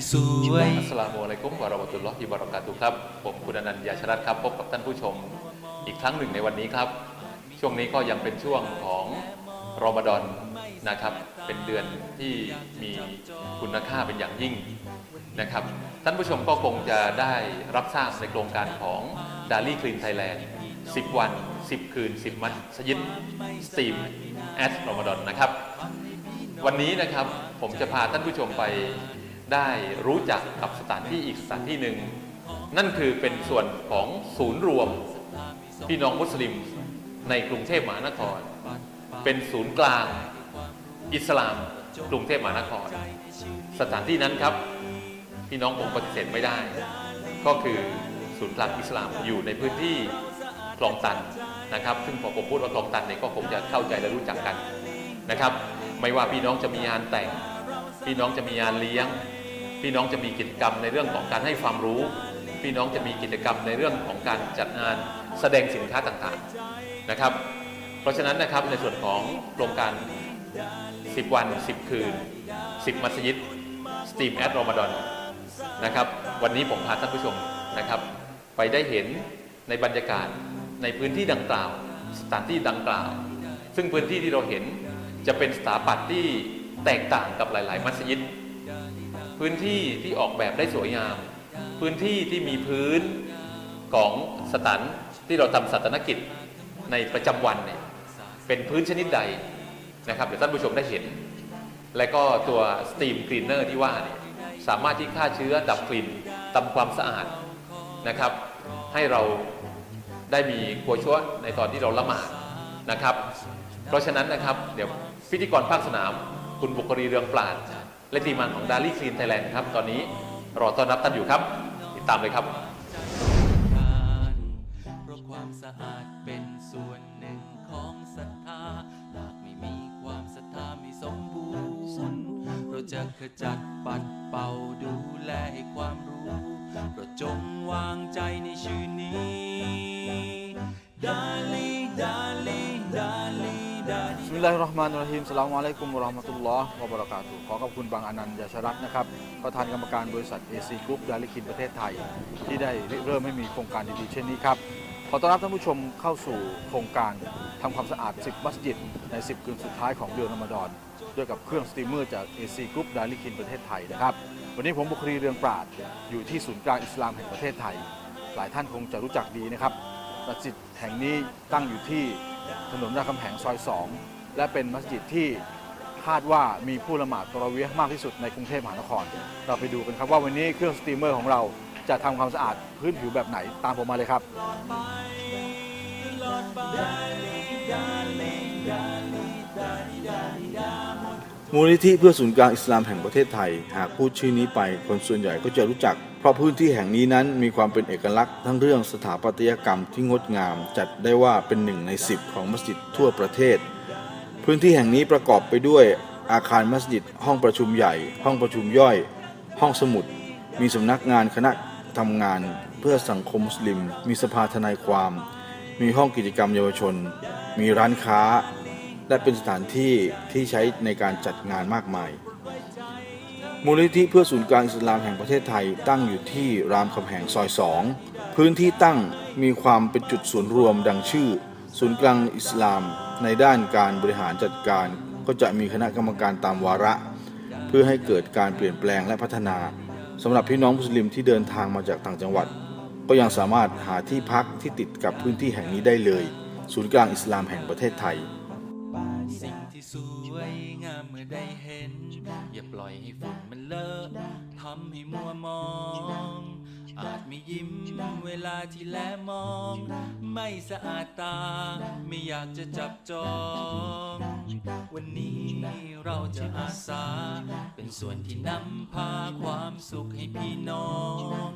ที่สวยอัสลามุอะลัยกุมวะเราะมะตุลลอฮิวะบะเราะกาตุครับ ผมคุณอนันต์ยาชรัตน์ครับ พบกับท่านผู้ชมอีกครั้งหนึ่งในวันนี้ครับ ช่วงนี้ก็ยังเป็นช่วงของรอมฎอนนะครับ เป็นเดือนที่มีคุณค่าเป็นอย่างยิ่งนะครับ ท่านผู้ชมก็คงจะได้รับทราบในโครงการของดาลี่คลีนไทยแลนด์10 วัน 10 คืน 10 มัสยิดสตรีมแอดรอมฎอนนะครับ วันนี้นะครับผมจะพาท่านผู้ชมไป ได้รู้จักกับสถานที่อีกสถานที่หนึ่ง นั่นคือเป็นส่วนของศูนย์รวมพี่น้องมุสลิมในกรุงเทพมหานคร เป็นศูนย์กลางอิสลามกรุงเทพมหานคร สถานที่นั้นครับ พี่น้องผมปฏิเสธไม่ได้ ก็คือศูนย์กลางอิสลามอยู่ในพื้นที่คลองตันนะครับ ซึ่งพอผมพูดว่าคลองตันเนี่ยก็คงจะเข้าใจและรู้จักกันนะครับ ไม่ว่าพี่น้องจะมีงานแต่ง พี่น้องจะมีงานเลี้ยง พี่น้องจะมีกิจกรรมในเรื่องของการให้ความรู้ พี่น้องจะมีกิจกรรมในเรื่องของการจัดงานแสดงสินค้าต่างๆนะครับ เพราะฉะนั้นนะครับในส่วนของโครงการ 10 วัน 10 คืน 10 มัสยิดสตรีมแอดรอมฎอนนะครับ วันนี้ผมพาท่านผู้ชมนะครับ ไปได้เห็นในบรรยากาศในพื้นที่ดังกล่าว สถานที่ดังกล่าว ซึ่งพื้นที่ที่เราเห็นจะเป็นสถาปัตย์ที่แตกต่างกับหลาย ๆ มัสยิด พื้นที่ที่ออกแบบได้สวยงาม พื้นที่ที่มีพื้นของสถานที่เราทำศาสนกิจในประจำวันเนี่ยเป็นพื้นชนิดใดนะครับเดี๋ยวท่านผู้ชมได้เห็น และก็ตัวสตีมคลีนเนอร์ที่ว่าเนี่ยสามารถที่ฆ่าเชื้อดับกลิ่นทำความสะอาดนะครับ ให้เราได้มีครัวชั่วในตอนที่เราละหมาดนะครับ เพราะฉะนั้นนะครับเดี๋ยวพิธีกรภาคสนาม คุณบุครีเรืองปราด และทีมงานของดารี่คลีนไทยแลนด์ครับ ตอนนี้รอต้อนรับท่านอยู่ครับ ติดตามเลยครับเพราะความสะอาดเป็นส่วนหนึ่งของศรัทธาหากไม่มีความศรัทธาไม่สมบูรณ์เราจะขจัดปัดเป่าดูแลให้ความรู้เราจงวางใจในชื่อนี้ไดาลีด มิลลาฮิรราะห์มานิรฮีมสลามอะลัยกุมวะเราะห์มะตุลลอฮ์วะบะเราะกาตุขอขอบคุณบางอนันต์ยาชรัตน์นะครับประธานกรรมการบริษัท AC Group ดาลิคินประเทศไทย ที่ได้เริ่มให้มีโครงการดีๆเช่นนี้ครับขอต้อนรับท่านผู้ชมเข้าสู่โครงการทำความสะอาด 10 มัสยิด ใน 10 คืนสุดท้ายของเดือนรอมฎอนด้วยกับเครื่องสตรีมเมอร์จาก AC Group ดาลิคินประเทศไทยนะครับ วันนี้ผมบุครีเรืองปราดอยู่ที่ศูนย์กลางอิสลามแห่งประเทศไทย หลายท่านคงจะรู้จักดีนะครับมัสยิดแห่งนี้ตั้งอยู่ที่ถนนรามคำแหงซอย 2 และเป็นมัสยิดที่คาดว่ามีผู้ละหมาดตะเราะเวียห์มากที่สุดในกรุงเทพมหานคร เราไปดูกันครับว่าวันนี้เครื่องสตรีมเมอร์ของเราจะทำความสะอาดพื้นผิวแบบไหนตามผมมาเลยครับ มูลนิธิเพื่อศูนย์กลางอิสลามแห่งประเทศไทย หากพูดชื่อนี้ไปคนส่วนใหญ่ก็จะรู้จัก เพราะพื้นที่แห่งนี้นั้นมีความเป็นเอกลักษณ์ทั้งเรื่องสถาปัตยกรรมที่งดงาม จัดได้ว่าเป็นหนึ่งในสิบของมัสยิดทั่วประเทศ พื้นที่แห่งนี้ประกอบไปด้วยอาคารมัสยิด ห้องประชุมใหญ่ ห้องประชุมย่อย ห้องสมุด มีสำนักงานคณะทำงาน เพื่อสังคมมุสลิม มีสภาทนายความ มีห้องกิจกรรมเยาวชน มีร้านค้า และเป็นสถานที่ที่ใช้ในการจัดงานมากมาย มูลนิธิเพื่อศูนย์กลางอิสลามแห่งประเทศไทยตั้งอยู่ที่รามคำแหงซอย2พื้นที่ตั้งมีความเป็นจุดศูนย์รวมดังชื่อ ศูนย์กลางอิสลามในด้านการบริหารจัดการก็จะมีคณะกรรมการตามวาระ เพื่อให้เกิดการเปลี่ยนแปลงและพัฒนาสำหรับพี่น้องมุสลิมที่เดินทางมาจากต่างจังหวัด ก็ยังสามารถหาที่พักที่ติดกับพื้นที่แห่งนี้ได้เลย ศูนย์กลางอิสลามแห่งประเทศไทยสิ่งที่สวยงามเมื่อได้เห็น อย่าปล่อยให้ฝุ่นมันเลอะทำให้มัวมอง อาจไม่ยิ้มเวลาที่แลมอง ไม่สะอาดตา ไม่อยากจะจับจอง วันนี้เราจะอาสา เป็นส่วนที่นำพาความสุขให้พี่น้อง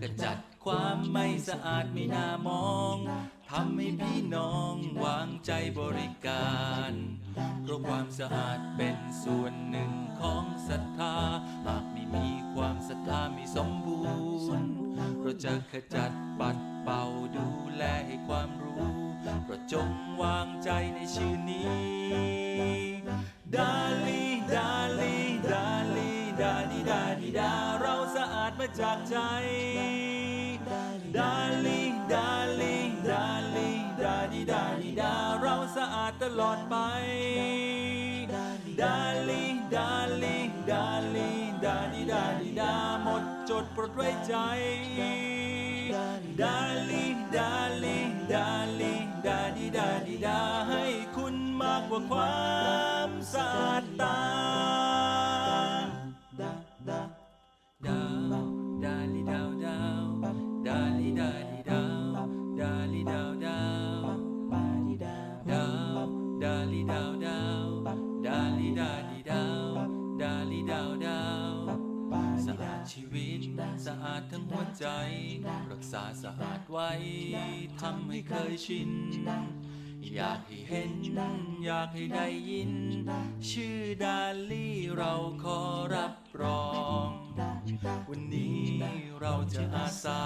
กระจัดความไม่สะอาดไม่น่ามองทำให้พี่น้องวางใจบริการเพ ราะความสะอาดเป็นส่วนหนึ่งของศรัทธา หากไม่มีความศรัทธาไม่สมบูรณ์ เราจะขจัดปัดเป่าดูแลให้ความรู้เราจงวางใจในชื่อนี้ดาลีดาลีดาลีดาดีดาดีดาเราสะอาดมาจากใจดาลีดาลีดาลีดาดีดาดีดาเราสะอาดตลอดไป ไว้ใจ ดาลีดาลีดาลีดาดีดาดีดาให้คุณมากกว่าความสะอาดตา ษาสะอาดไว้ทำให้เคยชิน อยากให้เห็น อยากให้ได้ยิน ชื่อดาลี่เราขอรับรอง วันนี้เราจะอาสา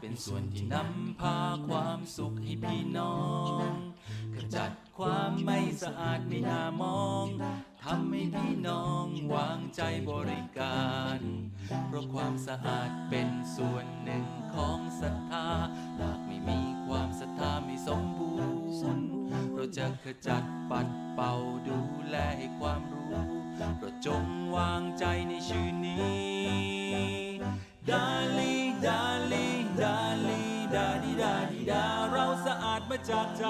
เป็นส่วนที่นำพาความสุขให้พี่น้องขจัดความไม่สะอาดไม่น่ามองทำให้พี่น้องวางใจบริการ ราะความสะอาดเป็นส่วนหนึ่งของศรัทธา หากไม่มีความศรัทธาไม่สมบูรณ์เราจะขจัดปัดเป่าดูแลให้ความรู้เราจงวางใจในชื่อนี้ดาลีดาลีดาลีดาดีดาดีดาเราสะอาดมาจากใจ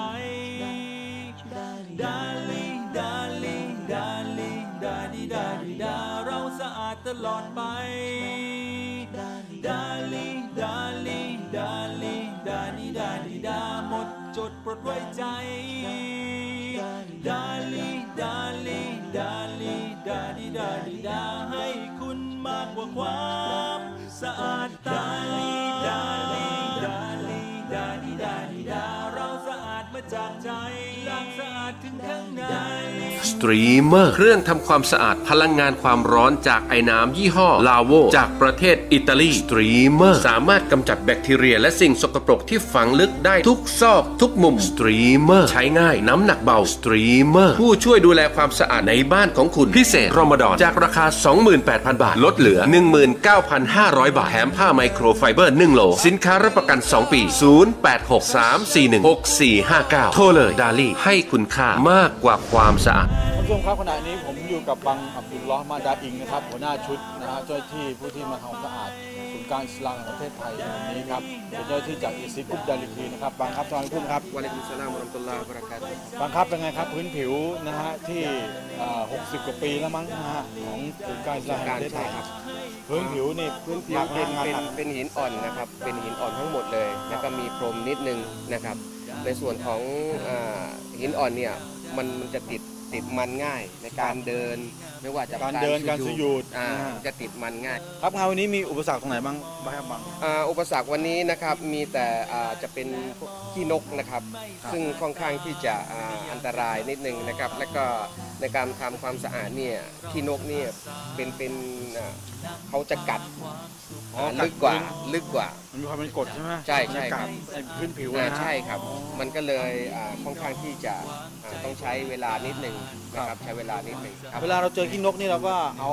ตลอดไป ดาลีดาลีดาลีดาดีดาดีดาหมดจดปลดไว้ใจ ดาลีดาลีดาลีดาดีดาดีดาให้คุณมากกว่าความ สะอาดตา สตรีมเมอร์เครื่องทำความสะอาดพลังงานความร้อนจากไอ้น้ำยี่ห้อลาโวจากประเทศอิตาลีสตรีมเมอร์สามารถกำจัดแบคทีเรียและสิ่งสกปรกที่ฝังลึกได้ทุกซอกทุกมุมสตรีมเมอร์ใช้ง่ายน้ำหนักเบาสตรีมเมอร์ผู้ช่วยดูแลความสะอาดในบ้านของคุณพิเศษรอมฎอนจากราคา 28,000 บาท ลดเหลือ 19,500 บาทแถมผ้าไมโครไฟเบอร์ 1โหลสินค้ารับประกัน 2 ปี 0863416459 โทรเลยดาลี่ให้คุณค่ามากกว่าความสะอาด ผู้ชมครับขณะนี้ผมอยู่กับบังอับดุลลอฮ์มาดาอิงนะครับหัวหน้าชุดนะฮะเจ้าหน้าที่ผู้ที่มาทำความสะอาดศูนย์กลางอิสลามแห่งประเทศไทยในวันนี้ครับเป็นเจ้าหน้าที่จากอิซิกุบดาลิกีนะครับบังครับสวัสดีครับวะลัยกุมสลามวะเราะห์มะตุลลอฮ์วะบะเราะกาตุฮ์บังครับเป็นไงครับพื้นผิวนะฮะที่เอ่อ60 กว่าปีแล้วมั้งนะฮะของศูนย์กลางอิสลามแห่งประเทศไทยครับพื้นผิวนี่พื้นผิวหเป็นงานเป็นหนักเป็นหินอ่อนนะครับเป็นหินอ่อนทั้งหมดเลย แล้วก็มีพรมนิดนึงนะครับ ในส่วนของอ่าหินอ่อนเนี่ยมันมันจะติด ติดมันง่ายในการเดินไม่ว่าจะการเดินการสุญูดอ่านะฮะจะติดมันง่ายครับงานวันนี้มีอุปสรรคตรงไหนบ้างบ้างครับบัง อ่าอุปสรรควันนี้นะครับมีแต่อ่าจะเป็นพวกขี้นกนะครับ ครับ ซึ่งค่อนข้างที่จะอ่าอันตรายนิดนึงนะครับ แล้วก็ในการทำความสะอาดเนี่ยขี้นกเนี่ยเป็นเป็นอ่าเขาจะกัดอ๋ออ่ากัดลึกกว่าพื้นลึกกว่า มันมีความเป็นกรดใช่ไหมใช่ใช่กัครัดบไอ้พื้นผิวอ่านะฮะ ใช่ครับ มันก็เลยอ่าค่อนข้างที่จะอ่าต้องใช้เวลานิดหนึ่งนะคครัรับบใช้เวลานิดหนึ่งครับ เวลาเราเจอขี้นกนี่เราก็เอา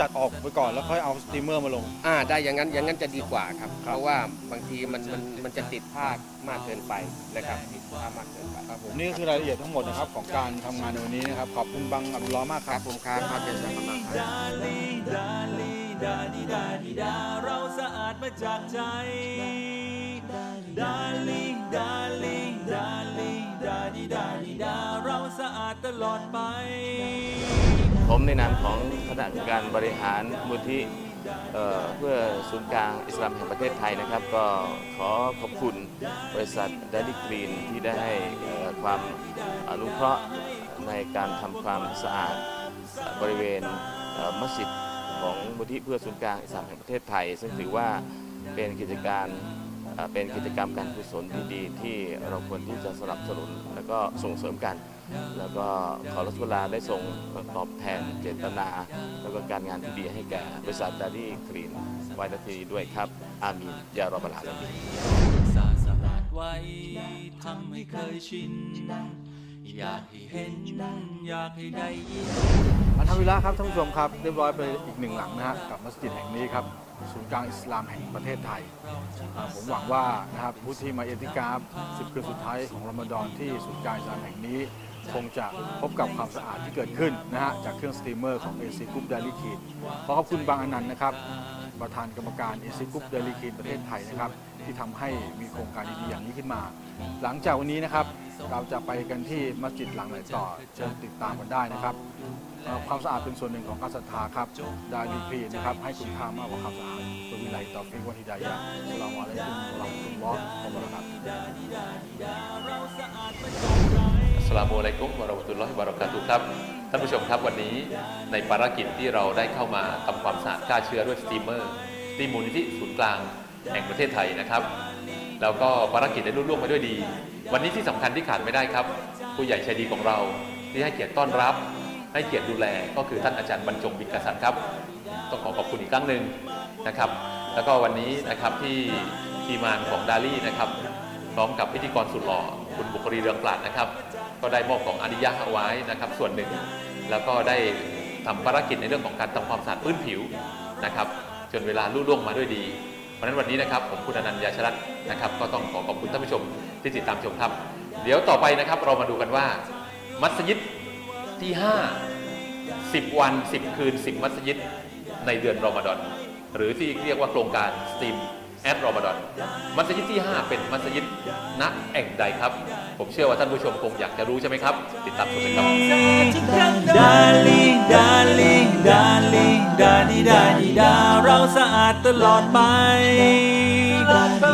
จัดออกไปก่อนแล้วค่อยเอาสตรีมเมอร์มาลง อ่าได้อย่างนั้นอย่างนั้นจะดีกว่าครับครับ เพราะว่าบางทีมันมันมันจะติดภาคมากเกินไปนะครับติดภาคมากเกินไปครับผมนี่ก็คือรายละเอียดทั้งหมดนะครับของการทำงานในวันนี้นะครับ ขอบคุณบังอับดุลลอฮ์มากคครัรับบ ผมครับครับเจสันอัลลอฮ์ครับ ดาลีดาลีดาดีดาดีดาเราสะอาดมาจากใจ ดาลีดาลีดาลีดาดีดาดีดาเราสะอาดตลอดไป ผมในนามของคณะกรรมการบริหารมูลที่เพื่อศูนย์กลางอิสลามแห่งประเทศไทยนะครับ ก็ขอขอบคุณบริษัทดัลลี่กรีนที่ได้ให้ความอนุเคราะห์ในการทำความสะอาดบริเวณมัสยิดของมูลที่เพื่อศูนย์กลางอิสลามแห่งประเทศไทย ซึ่งถือว่าเป็นกิจการเอ่อเป็นกิจกรรมการกุศลที่ดีที่เราควรที่จะสนับสนุนและก็ส่งเสริมกัน แล้วก็ขอรัสกุลาได้ส่งตอบแทนเจตนา แล้วก็การงานที่ดีให้แก่บริษัทดารี่กรีนไวท์ทีด้วยครับ อามีนยารอบลาลามีนสะสะอาดไว้ทำให้เคยชิน อยากให้เห็น อยากให้ได้ยินอันทำวิลาครับท่านผู้ชมครับเรียบร้อยไปอีกหนึ่งหลังนะฮะกับมัสยิดแห่งนี้ครับศูนย์กลางอิสลามแห่งประเทศไทย ผมหวังว่านะครับผู้ที่มาเอติกาฟสิบคืนสุดท้ายของรอมฎอนที่ศูนย์กลางอิสลามแห่งนี้ คงจะพบกับความสะอาดที่เกิดขึ้นนะฮะจากเครื่องสตรีมเมอร์ของ AC Group Daily k e d ขอขอบคุณบางอนันต์นะครับ ประธานกรรมการ AC Group Daily k e d ประเทศไทยนะครับ ที่ทำให้มีโครงการดีๆอย่างนี้ขึ้นมา หลังจากวันนี้นะครับ เราจะไปกันที่มัสยิดหลังไหนต่อเชิญติดตามกันได้นะครับเอ่อความสะอาดเป็นส่วนหนึ่งของการศรัทธาครับดาดีครีนะครับให้คุณค่ามากกว่าความสะอาดตัววิไลต่อฟิวันฮิดายะห์อัสสลาอะลัยกุมวะเราามุอะลัยกุมวะเราะมะตุลลอฮิวะบะเราะกาตุครับท่านผู้ชมครับวันนี้ในภารกิจที่เราได้เข้ามาทำความสะอาดฆ่าเชื้อด้วยสตีมเมอร์ที่มูลนิธิศูนย์กลางแห่งประเทศไทยนะครับ แล้วก็ภารกิจได้รุ่ล่วงไปด้วยดี วันนี้ที่สำคัญที่ขาดไม่ได้ครับ ผู้ใหญ่ใจดีของเราที่ให้เกียรติต้อนรับ ให้เกียรติดูแลก็คือท่านอาจารย์บรรจงบินกษัตริย์ครับ ต้องขอขอบคุณอีกครั้งหนึ่งนะครับ แล้วก็วันนี้นะครับที่ทีมงานของดาลี่นะครับพร้อมกับพิธีกรสุดหล่อคุณบุครีเรืองปราดนะครับ ก็ได้มอบของอนิยะเอาไว้นะครับ ส่วนหนึ่งแล้วก็ได้ทำภารกิจในเรื่องของการทำความสะอาดพื้นผิวนะครับ จนเวลาลุล่วงมาด้วยดี เพราะฉะนั้นวันนี้นะครับผมคุณอนันต์ยาชรัตน์นะครับ ก็ต้องขอขอบคุณท่านผู้ชมที่ติดตามชมครับ เดี๋ยวต่อไปนะครับเรามาดูกันว่า มัสยิดที่ 5 10 วัน 10 คืน 10 มัสยิดในเดือนรอมฎอนหรือที่เรียกว่าโครงการสตีม แอดรอมฎอนมัสยิดที่ 5 เป็นมัสยิดณแอ่งใดครับ ผมเชื่อว่าท่านผู้ชมคงอยากจะรู้ใช่ไหมครับ ติดตามชมเลยครับดาลีดาลีดาลีดาดีดาดีดาเราสะอาดตลอดไป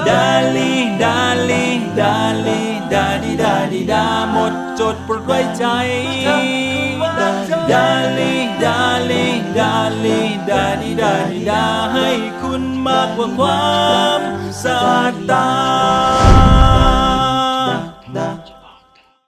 ดาลีดาลีดาลีดาดีดาดีดาหมดจดปรดไว้ใจ ดาลีดาลีดาลีดาลีดาลีดาให้คุณมากกว่าความสะอาดตา